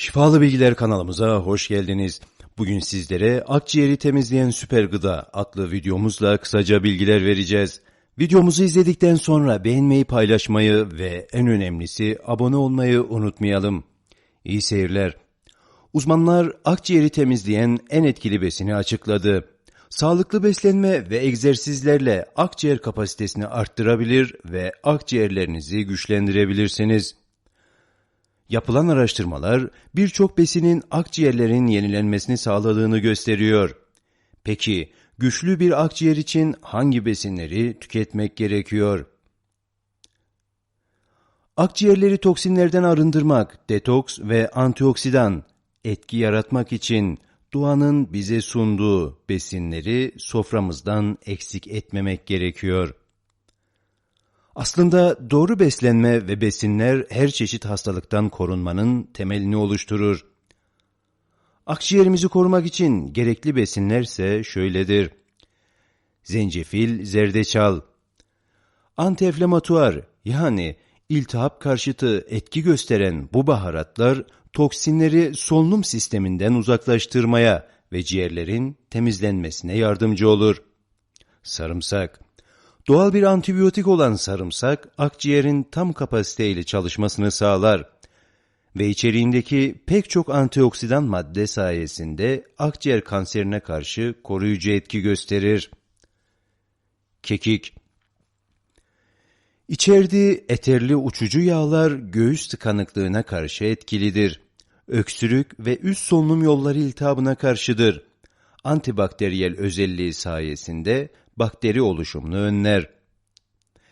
Şifalı Bilgiler kanalımıza hoş geldiniz. Bugün sizlere akciğeri temizleyen süper gıda adlı videomuzla kısaca bilgiler vereceğiz. Videomuzu izledikten sonra beğenmeyi, paylaşmayı ve en önemlisi abone olmayı unutmayalım. İyi seyirler. Uzmanlar akciğeri temizleyen en etkili besini açıkladı. Sağlıklı beslenme ve egzersizlerle akciğer kapasitesini arttırabilir ve akciğerlerinizi güçlendirebilirsiniz. Yapılan araştırmalar birçok besinin akciğerlerin yenilenmesini sağladığını gösteriyor. Peki güçlü bir akciğer için hangi besinleri tüketmek gerekiyor? Akciğerleri toksinlerden arındırmak, detoks ve antioksidan etki yaratmak için doğanın bize sunduğu besinleri soframızdan eksik etmemek gerekiyor. Aslında doğru beslenme ve besinler her çeşit hastalıktan korunmanın temelini oluşturur. Akciğerimizi korumak için gerekli besinlerse şöyledir. Zencefil, zerdeçal, antiinflamatuar yani iltihap karşıtı etki gösteren bu baharatlar toksinleri solunum sisteminden uzaklaştırmaya ve ciğerlerin temizlenmesine yardımcı olur. Sarımsak Doğal bir antibiyotik olan sarımsak, akciğerin tam kapasiteyle çalışmasını sağlar ve içeriğindeki pek çok antioksidan madde sayesinde akciğer kanserine karşı koruyucu etki gösterir. Kekik İçerdiği eterli uçucu yağlar göğüs tıkanıklığına karşı etkilidir. Öksürük ve üst solunum yolları iltihabına karşıdır. Antibakteriyel özelliği sayesinde bakteri oluşumunu önler.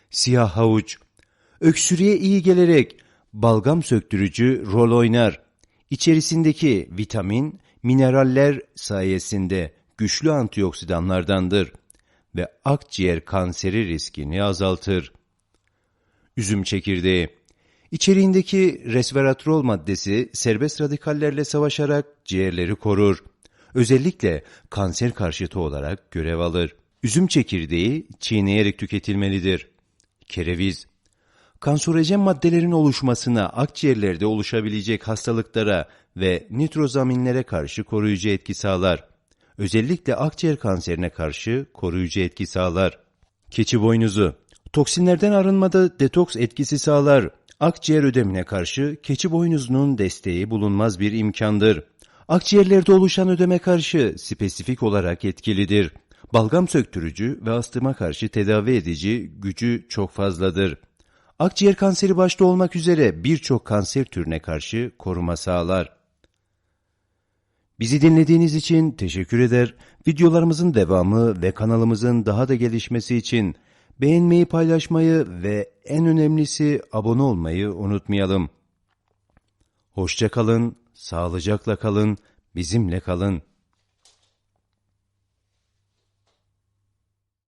Siyah havuç, öksürüğe iyi gelerek balgam söktürücü rol oynar. İçerisindeki vitamin, mineraller sayesinde güçlü antioksidanlardandır ve akciğer kanseri riskini azaltır. Üzüm çekirdeği İçeriğindeki resveratrol maddesi serbest radikallerle savaşarak ciğerleri korur. Özellikle kanser karşıtı olarak görev alır. Üzüm çekirdeği çiğneyerek tüketilmelidir. Kereviz Kanserojen maddelerin oluşmasına, akciğerlerde oluşabilecek hastalıklara ve nitrozaminlere karşı koruyucu etki sağlar. Özellikle akciğer kanserine karşı koruyucu etki sağlar. Keçi boynuzu Toksinlerden arınmada detoks etkisi sağlar. Akciğer ödemine karşı keçi boynuzunun desteği bulunmaz bir imkandır. Akciğerlerde oluşan ödeme karşı spesifik olarak etkilidir. Balgam söktürücü ve astıma karşı tedavi edici gücü çok fazladır. Akciğer kanseri başta olmak üzere birçok kanser türüne karşı koruma sağlar. Bizi dinlediğiniz için teşekkür eder. Videolarımızın devamı ve kanalımızın daha da gelişmesi için beğenmeyi, paylaşmayı ve en önemlisi abone olmayı unutmayalım. Hoşça kalın, sağlıcakla kalın, bizimle kalın.